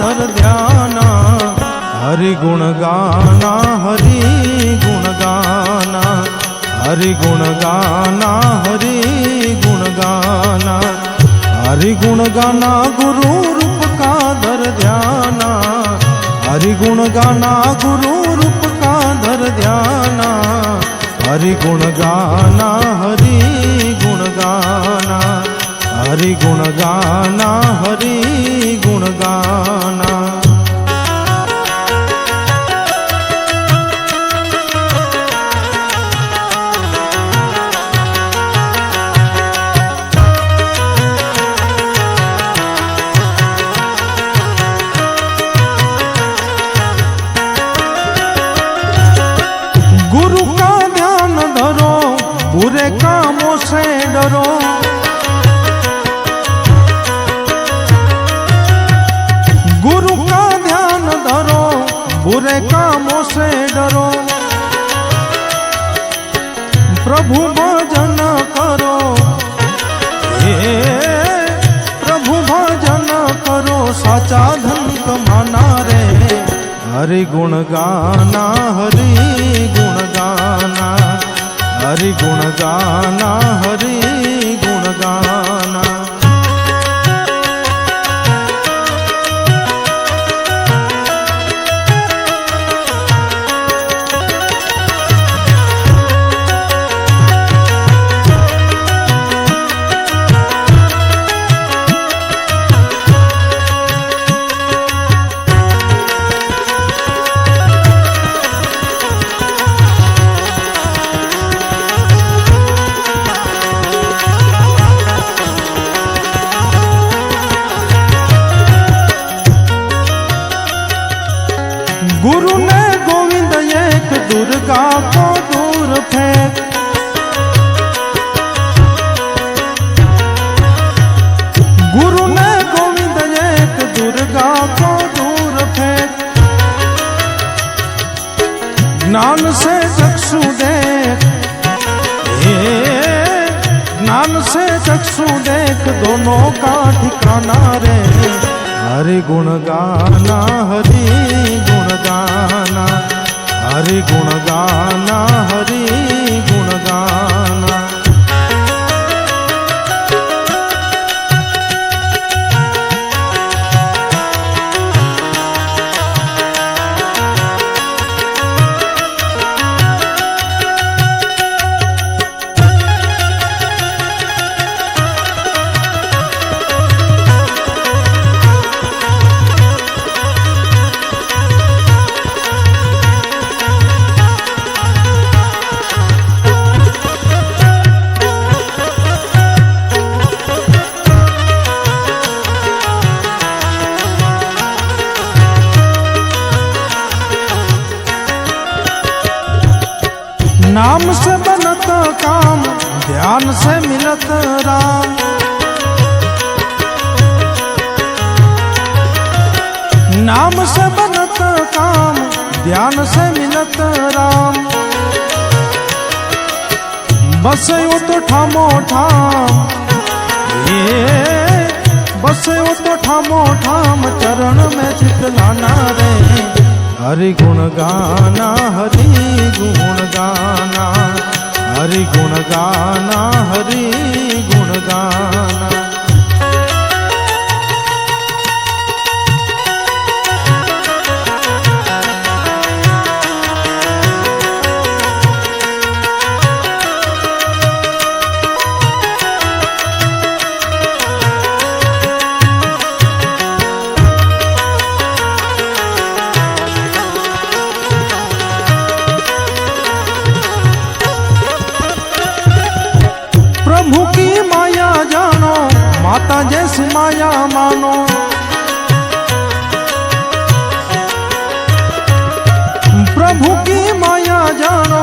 धर ध्याना हरि गुण गाना हरि गुण गाना हरि गुण गाना हरि गुण गाना हरि गुण गाना गुरु रूप का धर ध्याना हरि गुण गाना गुरु रूप का धर ध्याना हरि गुण गाना हरि गुण गाना हरि गुण गाना हरि गुण गाना बुरे कामों से डरो। गुरु का ध्यान धरो, बुरे कामों से डरो। प्रभु भजन करो। हे प्रभु भजन करो, साचा धन कमाना रे। हरि गुण गाना हरि गुण गाना हरि। ज्ञान से चक्षु देख हे ज्ञान से चक्षु देख, दोनों का ठिकाना रे। हरि गुण गाना हरि गुण गाना हरि गुण गाना हरि गुण गाना नाम से बनत काम ध्यान से मिलत राम। नाम से बनत काम ध्यान से मिलत राम। बस यो तो ठामो ठाम, ये बस यो तो ठामो ठाम, चरण में चित लाना रे हरि गुण गाना हरि गुण गाना हरि गुण गाना हरि गुण गाना माता जैसी माया मानो प्रभु की माया जानो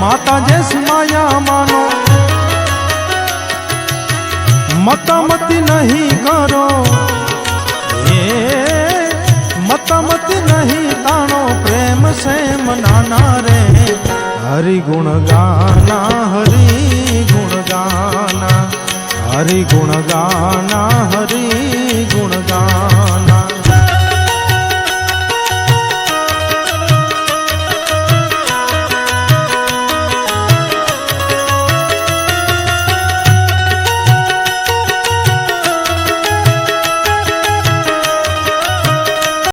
माता जैसी माया मानो मता मती नहीं करो ये मता मती नहीं तानो प्रेम से मनाना रे हरि गुण गाना हरि गुण गाना हरि गुण गाना